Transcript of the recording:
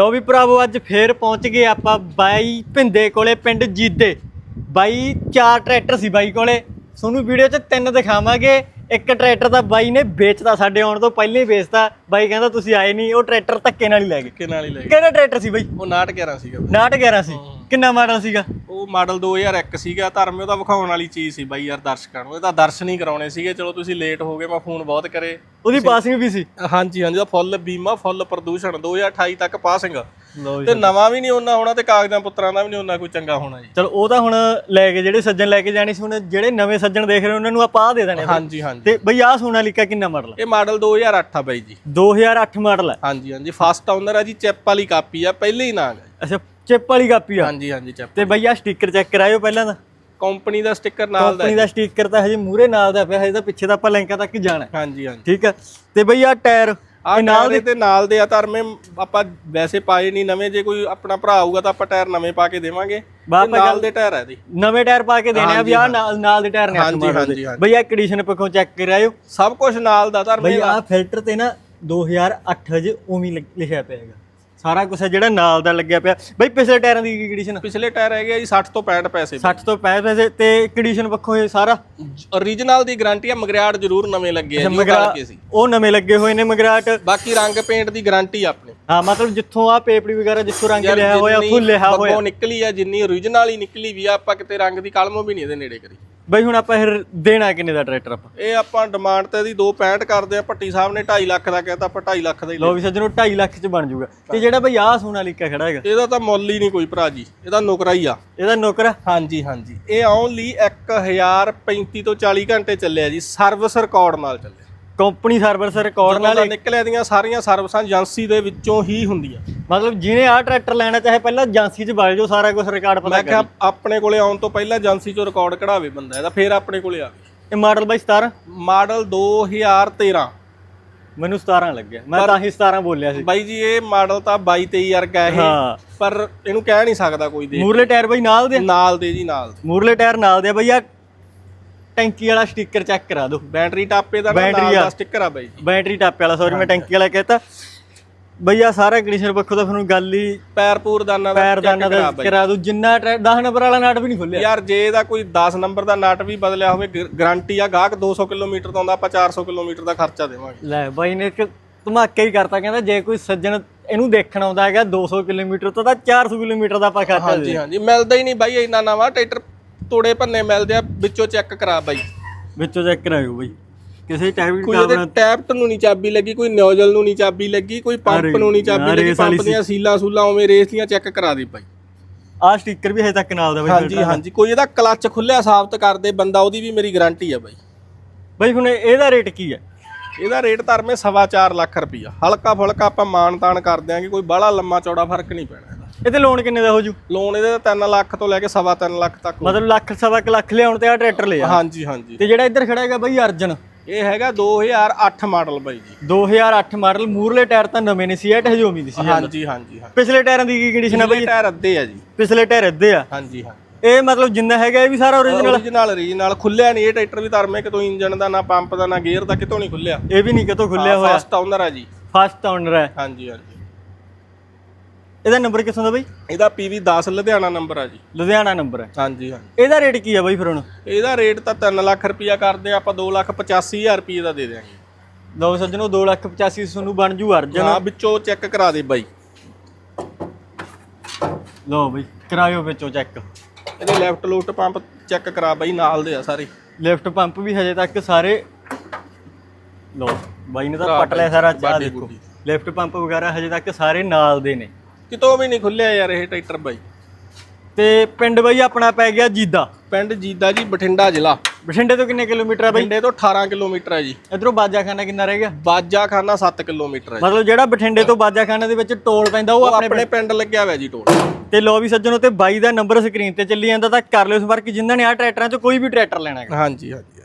ਲੋ ਵੀ ਭਰਾਵੋ ਅੱਜ ਫੇਰ ਪਹੁੰਚ ਗਏ ਆਪਾਂ ਬਾਈ ਭਿੰਦੇ ਕੋਲੇ ਪਿੰਡ ਜੀਦੇ। ਬਾਈ ਚਾਰ ਟਰੈਕਟਰ ਸੀ ਬਾਈ ਕੋਲੇ। ਤੁਹਾਨੂੰ ਵੀਡੀਓ 'ਚ ਤਿੰਨ ਦਿਖਾਵਾਂਗੇ। ਇੱਕ ਟਰੈਕਟਰ ਤਾਂ ਬਾਈ ਨੇ ਵੇਚਤਾ ਸਾਡੇ ਆਉਣ ਤੋਂ ਪਹਿਲਾਂ ਹੀ ਵੇਚਤਾ। ਬਾਈ ਕਹਿੰਦਾ ਤੁਸੀਂ ਆਏ ਨਹੀਂ। ਉਹ ਟਰੈਕਟਰ ਧੱਕੇ ਨਾਲ ਹੀ ਲੈ ਗਏ। ਕਿ ਨਾਲ ਹੀ ਲੈ ਗਏ। ਕਿਹੜਾ ਟਰੈਕਟਰ ਸੀ ਬਾਈ? ਉਹ 911 ਸੀਗਾ। 911 ਸੀ। ਕਿੰਨਾ ਮਾਡਲ ਸੀਗਾ? ਉਹ ਮਾਡਲ 2001 ਸੀਗਾ ਧਰਮੇ ਉਹਦਾ ਵਿਖਾਉਣ ਵਾਲੀ ਚੀਜ਼ ਸੀ ਬਾਈ ਯਾਰ ਦਰਸ਼ਕਾਂ ਨੂੰ। ਇਹ ਤਾਂ ਦਰਸ਼ਨ ਹੀ ਕਰਾਉਣੇ ਸੀਗੇ ਚਲੋ ਤੁਸੀਂ ਲੇਟ ਹੋ ਗਏ ਮੈਂ ਫੋਨ ਬਹੁਤ ਕਰੇ। ਉਹਦੀ ਪਾਸਿੰਗ ਵੀ ਸੀ? ਹਾਂਜੀ ਹਾਂਜੀ ਉਹਦਾ ਫੁੱਲ ਬੀਮਾ ਫੁੱਲ ਪ੍ਰਦੂਸ਼ਣ 2028 ਤੱਕ ਪਾਸਿੰਗ ਤੇ ਨਵਾਂ ਵੀ ਨਹੀਂ ਉਹਨਾਂ ਹੋਣਾ ਤੇ ਕਾਗਜ਼ਾਂ ਪੁੱਤਰਾਂ ਦਾ ਵੀ ਨਹੀਂ ਉਹਨਾਂ ਕੋਈ ਚੰਗਾ ਹੋਣਾ ਜੀ। ਚਲੋ ਉਹ ਤਾਂ ਹੁਣ ਲੈ ਕੇ ਜਿਹੜੇ ਸੱਜਣ ਲੈ ਕੇ ਜਾਣੀ ਸੀ ਹੁਣ ਜਿਹੜੇ ਨਵੇਂ ਸੱਜਣ ਦੇਖ ਰਹੇ ਉਹਨਾਂ ਨੂੰ ਆਪਾਂ ਆਹ ਦੇ ਦੇਣੇ ਆ। ਹਾਂਜੀ ਹਾਂਜੀ। ਤੇ ਬਈ ਆਹ ਸੋਨਾਲੀਕਾ ਕਿੰਨਾ ਮਾਡਲ ਇਹ ਮਾਡਲ 2008 ਆ ਬਾਈ ਜੀ। 2008 ਮਾਡਲ ਹੈ ਹਾਂਜੀ ਹਾਂਜੀ ਫਸਟ ਓਨਰ ਆ ਜੀ ਚਿਪ ਵਾਲੀ ਕਾਪੀ ਆ ਪਹਿਲੇ ਹੀ ਨਾਮ ਹੈ ਅੱਛਾ ਚਿਪ ਵਾਲੀ ਕਾਪੀ ਆ। ਹਾਂਜੀ ਹਾਂਜੀ ਚਿਪ ਤੇ ਬਈ ਆਹ ਸਟicker ਚੈੱਕ ਕਰਾਇਓ ਪਹਿਲਾਂ ਤਾਂ। ਕੰਪਨੀ ਦਾ ਸਟicker ਨਾਲ ਦਾ ਕੰਪਨੀ ਦਾ ਸਟicker ਤਾਂ ਹਜੇ ਮੂਰੇ ਨਾਲ ਦਾ ਪਿਆ ਹਜੇ ਤਾਂ ਪਿੱਛੇ ਤਾਂ ਆਪਾਂ ਲਿੰਕਾਂ ਤੱਕ ਜਾਣਾ। ਹਾਂਜੀ ਹਾਂਜੀ। ਠੀਕ ਹੈ ਤੇ ਬਈ ਟਾਇਰ ਆ ਨਾਲ ਦੇ ਤੇ ਨਾਲ ਦੇ ਆ ਧਰਮੇ ਆਪਾਂ ਵੈਸੇ ਪਾਏ ਨਹੀਂ ਨਵੇਂ ਜੇ ਕੋਈ ਆਪਣਾ ਭਰਾ ਆਊਗਾ ਤਾਂ ਆਪਾਂ ਟਾਇਰ ਨਵੇਂ ਪਾ ਕੇ ਦੇਵਾਂਗੇ। ਨਾਲ ਦੇ ਟਾਇਰ ਆ ਇਹਦੇ। ਨਵੇਂ ਟਾਇਰ ਪਾ ਕੇ ਦੇਣੇ ਆ ਵੀ ਆਹ ਨਾਲ ਨਾਲ ਦੇ ਟਾਇਰ ਨੇ ਹਾਂਜੀ, ਹਾਂਜੀ, ਦੇ। ਬਈ ਕੰਡੀਸ਼ਨ ਪੱਖੋਂ ਚੈੱਕ ਕਰਾਇਓ। ਸਭ ਕੁਝ ਨਾਲ ਦਾ ਧਰਮੇ ਬਈ ਆਹ ਫਿਲਟਰ ਤੇ ਨਾ 2008 ਹਜੇ ਉਵੇਂ ਲਿਖਿਆ ਪਿਆ ਹੈਗਾ। ਸਾਰਾ ਕੁਝ ਹੈ ਜਿਹੜਾ ਨਾਲ ਦਾ ਲੱਗਿਆ ਪਿਆ। ਬਈ ਪਿਛਲੇ ਟਾਇਰਾਂ ਦੀ ਕੀ ਕੰਡੀਸ਼ਨ ਪਿਛਲੇ ਟਾਇਰ ਹੈਗੇ ਆ ਜੀ 60 ਤੋਂ 65 ਪੈਸੇ 60 ਤੋਂ 65 ਪੈਸੇ ਤੇ ਕੰਡੀਸ਼ਨ ਪੱਖੋਂ ਇਹ ਸਾਰਾ? ਓਰੀਜਨਲ ਦੀ ਗਾਰੰਟੀ ਆ ਮਗਰਿਆੜ ਜ਼ਰੂਰ ਨਵੇਂ ਲੱਗੇ ਆ ਜੀ ਉਹ ਕਰਕੇ ਸੀ ਉਹ ਨਵੇਂ ਲੱਗੇ ਹੋਏ ਨੇ ਮਗਰਾਟ। ਬਾਕੀ ਰੰਗ ਪੇਂਟ ਦੀ ਗਾਰੰਟੀ ਆਪਣੀ। ਹਾਂ ਮਤਲਬ ਜਿੱਥੋਂ ਆ ਪੇਪੜੀ ਵਗੈਰਾ ਜਿੱਥੋਂ ਰੰਗ ਲਿਆ ਹੋਇਆ ਉੱਥੋਂ ਲਿਆ ਹੋਇਆ। ਬੱਗੋਂ ਨਿਕਲੀ ਆ ਜਿੰਨੀ ਓਰੀਜਨਲ ਹੀ ਨਿਕਲੀ ਵੀ ਆ ਆਪਾਂ ਕਿਤੇ ਰੰਗ ਦੀ ਕਲਮ ਵੀ ਨਹੀਂ ਇਹਦੇ ਨੇੜੇ ਕਰੀ। ਬਈ ਹੁਣ ਆਪਾਂ ਫਿਰ ਦੇਣਾ ਕਿੰਨੇ ਦਾ ਟਰੈਕਟਰ ਆਪਾਂ? ਇਹ ਆਪਾਂ ਡਿਮਾਂਡ ਤੇ ਦੀ 265 ਕਰਦੇ ਆ ਭੱਟੀ ਸਾਹਿਬ ਨੇ 2.5 ਲੱਖ ਦਾ ਕਹਿਤਾ ਆਪਾਂ 2.5 ਲੱਖ ਦਾ ਹੀ ਲੈ ਲੋ ਵੀ ਸੱਜਣੋ 2.5 ਲੱਖ ਚ ਬਣ ਜਾਊਗਾ ਤੇ ਜਿਹੜਾ ਬਈ ਆਹ ਸੋਨਾਲੀਕਾ ਖੜਾ ਹੈਗਾ ਇਹਦਾ ਤਾਂ ਮੁੱਲ ਹੀ ਨਹੀਂ ਕੋਈ ਭਰਾ ਜੀ ਇਹਦਾ ਨੁਕਰਾ ਹੀ ਆ। ਇਹਦਾ ਨੌਕਰ? ਹਾਂਜੀ ਹਾਂਜੀ। ਇਹ ਓਨਲੀ 1035 ਤੋਂ 40 ਘੰਟੇ ਚੱਲਿਆ ਜੀ ਸਰਵਿਸ ਰਿਕਾਰਡ ਨਾਲ ਚੱਲਿਆ। ਕੰਪਨੀ ਸਰਵਿਸ ਰਿਕਾਰਡ ਨਾਲ ਨਿਕਲਿਆ ਦੀਆਂ ਸਾਰੀਆਂ ਸਰਵਿਸਾਂ ਏਜੰਸੀ ਦੇ ਵਿੱਚੋਂ ਹੀ ਹੁੰਦੀਆਂ। ਮਤਲਬ ਜਿਹਨੇ ਆਹ ਟਰੈਕਟਰ ਲੈਣਾ ਚਾਹੇ ਪਹਿਲਾਂ ਏਜੰਸੀ 'ਚ ਵਗ ਜਾਓ ਸਾਰਾ ਕੁਝ ਰਿਕਾਰਡ ਪਤਾ ਮੈਂ ਕਰ ਆਪਣੇ ਕੋਲੇ ਆਉਣ ਤੋਂ ਪਹਿਲਾਂ ਏਜੰਸੀ ਚੋਂ ਰਿਕਾਰਡ ਕਢਾਵੇ ਬੰਦਾ ਇਹਦਾ ਫੇਰ ਆਪਣੇ ਕੋਲੇ ਆਵੇ ਇਹ ਮਾਡਲ ਬਾਈ 17 ਮਾਡਲ 2013 ਮੈਨੂੰ 17 ਲੱਗਿਆ। ਮੈਂ ਤਾਂ ਹੀ 17 ਬੋਲਿਆ ਸੀ। ਬਾਈ ਜੀ ਇਹ ਮਾਡਲ ਤਾਂ 22 23 ਵਰਗਾ ਇਹ ਹਾਂ। ਪਰ ਇਹਨੂੰ ਕਹਿ ਨਹੀਂ ਸਕਦਾ ਕੋਈ ਦੇ ਮੂਰਲੇ ਟਾਇਰ ਬਈ ਨਾਲ ਦੇ? ਨਾਲ ਦੇ ਜੀ ਨਾਲ ਦੇ। ਮੂਰਲੇ ਟਾਇਰ ਨਾਲ ਦੇ ਆ ਬਈ ਆ ਟੈਂਕੀ ਵਾਲਾ ਸਟicker ਚੈੱਕ ਕਰਾ ਦਿਓ। ਬੈਟਰੀ ਟਾਪੇ ਦਾ ਨਾ ਬੈਟਰੀ ਨਾਲ ਆ। ਦਾ ਸਟicker ਆ ਬਾਈ ਜੀ। ਬੈਟਰੀ ਟਾਪੇ ਵਾਲਾ ਸੌਰੀ ਮੈਂ ਟੈਂਕੀ ਵਾਲਾ ਕਹਿਤਾ। ਬਈ ਆ ਸਾਰਾ ਕੰਡੀਸ਼ਨ ਪੱਖੋਂ ਤਾਂ ਤੁਹਾਨੂੰ ਗੱਲ ਹੀ ਪੈਰ ਪੂਰ ਦਾਨਾ ਦਾ ਪੈਰ ਦਾਨਾ check ਦਾ ਕਰਾ ਬਾਈ। ਕਰਾ ਦਿਓ ਜਿੰਨਾ 10 ਨੰਬਰ ਵਾਲਾ ਨਾਟ ਵੀ ਨਹੀਂ ਖੁੱਲਿਆ। ਯਾਰ ਜੇ ਇਹਦਾ ਕੋਈ 10 ਨੰਬਰ ਦਾ ਨਟ ਵੀ ਬਦਲਿਆ ਹੋਵੇ ਗਾਰੰਟੀ ਆ ਗਾਹਕ 200 ਕਿਲੋਮੀਟਰ ਤੋਂ ਆਉਂਦਾ ਆਪਾਂ 400 ਕਿਲੋਮੀਟਰ ਦਾ ਖਰਚਾ ਦੇਵਾਂਗੇ। ਲੈ ਬਾਈ ਨੇ ਇੱਕ ਧਮਾਕਾ ਹੀ ਕਰਤਾ ਕਹਿੰਦਾ ਜੇ ਕੋਈ ਸੱਜਣ ਇਹਨੂੰ ਦੇਖਣ ਆਉਂਦਾ ਹੈਗਾ 200 ਕਿਲੋਮੀਟਰ ਤੋਂ ਤਾਂ 400 ਕਿਲੋਮੀਟਰ ਦਾ ਆਪਾਂ ਖਰਚਾ ਦੇ ਹਾਂਜੀ। ਹਾਂਜੀ ਮਿਲਦਾ ਹੀ ਨਹੀਂ ਬਾਈ ਇੰਨਾ ਨਵਾਂ। ਟਰੈਕਟਰ ਤੋੜੇ ਭੰਨੇ ਮਿਲਦੇ ਆ ਵਿੱਚੋਂ ਚੈੱਕ ਕਰਾ ਬਾਈ। ਵਿੱਚੋਂ ਚੈੱਕ ਕਰਾਇਓ ਬਾਈ। ਕਿਸੇ ਟਾਈਮ ਕੋਈ ਇਹਦੇ ਟੈਪਟ ਨੂੰ ਨਹੀਂ ਚਾਬੀ ਲੱਗੀ ਕੋਈ ਨੋਜ਼ਲ ਨੂੰ ਨਹੀਂ ਚਾਬੀ ਲੱਗੀ ਕੋਈ ਪੰਪ ਨੂੰ ਨਹੀਂ ਚਾਬੀ ਲੱਗੀ ਪੰਪ ਦੀਆਂ ਸੀਲਾਂ ਸੂਲਾਂ ਉਵੇਂ ਰੇਸ ਦੀਆਂ ਚੈੱਕ ਕਰਾ ਦੇ ਬਾਈ। ਆਹ ਸਟicker ਵੀ ਹਜੇ ਤੱਕ ਨਾਲ ਦਾ ਬਾਈ ਹਾਂਜੀ ਹਾਂਜੀ ਕੋਈ ਇਹਦਾ ਕਲੱਚ ਖੁੱਲਿਆ ਸਾਬਤ ਕਰਦੇ ਬੰਦਾ ਉਹਦੀ ਵੀ ਮੇਰੀ ਗਾਰੰਟੀ ਆ ਬਾਈ। ਬਾਈ ਹੁਣ ਇਹਦਾ ਰੇਟ ਕੀ ਹੈ ਇਹਦਾ ਰੇਟ ਧਰਮੇ ਸਵਾ ਚਾਰ ਲੱਖ ਰੁਪਈਆ। ਹਲਕਾ ਫੁਲਕਾ ਆਪਾਂ ਮਾਨ ਤਾਨ ਕਰ ਦਿਆਂਗੇ ਕੋਈ ਬਾਹਲਾ ਲੰਮਾ ਚੌੜਾ ਫ਼ਰਕ ਨਹੀਂ ਪੈਣਾ ਇਹਦਾ। ਲੋਨ ਕਿੰਨੇ ਦਾ ਹੋ ਜੂ? ਲੋਨ ਇਹਦੇ 3 ਲੱਖ ਤੋਂ ਲੈ ਕੇ ਸਵਾ ਤਿੰਨ ਲੱਖ ਤੱਕ ਹੋਊ। ਮਤਲਬ ਲੱਖ ਸਵਾ ਕੁ ਲੱਖ ਲਿਆਉਣ ਤੇ ਆ ਟਰੈਕਟਰ ਲਿਆ। ਹਾਂਜੀ ਹਾਂਜੀ। ਤੇ ਜਿਹੜਾ ਇੱਧਰ ਖੜਾ ਹੈਗਾ ਬਾਈ ਅਰਜਨ ਇਹ ਹੈਗਾ 2008 ਮਾਡਲ ਬਾਈ ਜੀ। 2008 ਮਾਡਲ ਮੂਰਲੇ ਟਾਇਰ ਤਾਂ ਨਵੇਂ ਨੇ ਸੀ ਇਹ ਹਜੇ ਉਮੀਦ ਸੀ ਹਾਂਜੀ ਹਾਂਜੀ ਹਾਂ ਪਿਛਲੇ ਟਾਇਰਾਂ ਦੀ ਕੀ ਕੰਡੀਸ਼ਨ ਆ ਬਾਈ? ਟਾਇਰ ਅੱਧੇ ਆ ਜੀ। ਪਿਛਲੇ ਟਾਇਰ ਅੱਧੇ ਆ। ਹਾਂਜੀ ਹਾਂ ਇਹ ਮਤਲਬ ਜਿੰਨਾ ਹੈਗਾ ਇਹ ਵੀ ਸਾਰਾ ਓਰੀਜਨਲ ਓਰੀਜਨਲ ਰੀਜਨਲ ਖੁੱਲਿਆ ਨਹੀਂ ਇਹ ਟਰੈਕਟਰ ਵੀ ਧਰਮੇ ਕਿਤੋਂ ਇੰਜਨ ਦਾ ਨਾ ਪੰਪ ਦਾ ਨਾ ਗੇਅਰ ਦਾ ਕਿਤੋਂ ਨਹੀਂ ਖੁੱਲਿਆ। ਇਹ ਵੀ ਨਹੀਂ ਕਿਤੋਂ ਖੁੱਲਿਆ ਹੋਇਆ। ਫਸਟ ਓਨਰ ਆ ਜੀ। ਫਸਟ ਓਨਰ ਹੈ ਹਾਂਜੀ ਹਾਂਜੀ। ਇਹਦਾ ਨੰਬਰ ਕਿੱਥੋਂ ਦਾ ਬਾਈ? ਇਹਦਾ PV 10 ਲੁਧਿਆਣਾ ਨੰਬਰ ਆ ਜੀ। ਲੁਧਿਆਣਾ ਨੰਬਰ ਹੈ ਹਾਂਜੀ ਹਾਂਜੀ। ਇਹਦਾ ਰੇਟ ਕੀ ਆ ਬਾਈ ਫਿਰ ਹੁਣ? ਇਹਦਾ ਰੇਟ ਤਾਂ 3 ਲੱਖ ਰੁਪਈਆ ਕਰਦੇ ਆ ਆਪਾਂ 2 ਲੱਖ 85000 ਰੁਪਏ ਦਾ ਦੇ ਦਿਆਂਗੇ। ਲਓ ਸੱਜਣੋ 2,85,000 ਤੁਹਾਨੂੰ ਬਣ ਜੂ ਅਰਜਨ। ਹਾਂ ਵਿੱਚੋਂ ਚੈੱਕ ਕਰਾ ਦੇ ਬਾਈ। ਲਓ ਬਾਈ ਕਰਾਇਓ ਵਿੱਚੋਂ ਚੈੱਕ। ਇਹਦੇ ਲੈਫਟ ਲੂਫਟ ਪੰਪ ਚੈੱਕ ਕਰਾ ਬਾਈ ਨਾਲ ਦੇ ਆ ਸਾਰੇ। ਲਿਫਟ ਪੰਪ ਵੀ ਹਜੇ ਤੱਕ ਸਾਰੇ ਲਓ ਬਾਈ ਨੇ ਤਾਂ ਭਰਾ ਪਟ ਲਿਆ ਸਾਰਾ ਬਾਡੀ ਦੇਖੋ। ਬੂਡੀ। ਲਿਫਟ ਪੰਪ ਵਗੈਰਾ ਹਜੇ ਤੱਕ ਸਾਰੇ ਨਾਲ ਦੇ ਨੇ। ਕਿਤੋਂ ਵੀ ਨਹੀਂ ਖੁੱਲਿਆ ਯਾਰ ਇਹ ਟਰੈਕਟਰ ਬਾਈ। ਤੇ ਪਿੰਡ ਬਾਈ ਆਪਣਾ ਪੈ ਗਿਆ ਜੀਦਾ। ਪਿੰਡ ਜੀਦਾ ਜੀ ਬਠਿੰਡਾ ਜ਼ਿਲ੍ਹਾ। ਬਠਿੰਡੇ ਤੋਂ ਕਿੰਨੇ ਕਿਲੋਮੀਟਰ ਆ ਬਾਈ? ਬਠਿੰਡੇ ਤੋਂ 18 ਕਿਲੋਮੀਟਰ ਹੈ ਜੀ। ਇਧਰੋਂ ਬਾਜਾਖਾਨਾ ਕਿੰਨਾ ਰਹਿ ਗਿਆ? ਬਾਜਾ ਖਾਨਾ 7 ਕਿਲੋਮੀਟਰ ਹੈ। ਮਤਲਬ ਜਿਹੜਾ ਬਠਿੰਡੇ ਤੋਂ ਬਾਜਾਖਾਨਾ ਦੇ ਵਿੱਚ ਟੋਲ ਪੈਂਦਾ ਉਹ ਆਪਣੇ ਆਪਣੇ ਪਿੰਡ ਲੱਗਿਆ ਹੋਇਆ ਜੀ ਟੋਲ। ਤੇ ਲੋ ਵੀ ਸੱਜਣੋ ਤੇ ਬਾਈ ਦਾ ਨੰਬਰ ਸਕਰੀਨ ਤੇ ਚੱਲੀ ਜਾਂਦਾ ਤਾਂ ਕਰ ਲਿਓ ਸੰਪਰਕ ਜਿਨ੍ਹਾਂ ਨੇ ਆ ਟਰੈਕਟਰਾਂ 'ਚ ਕੋਈ ਵੀ ਟਰੈਕਟਰ ਲੈਣਾ ਹੈਗਾ। ਹਾਂਜੀ ਹਾਂਜੀ।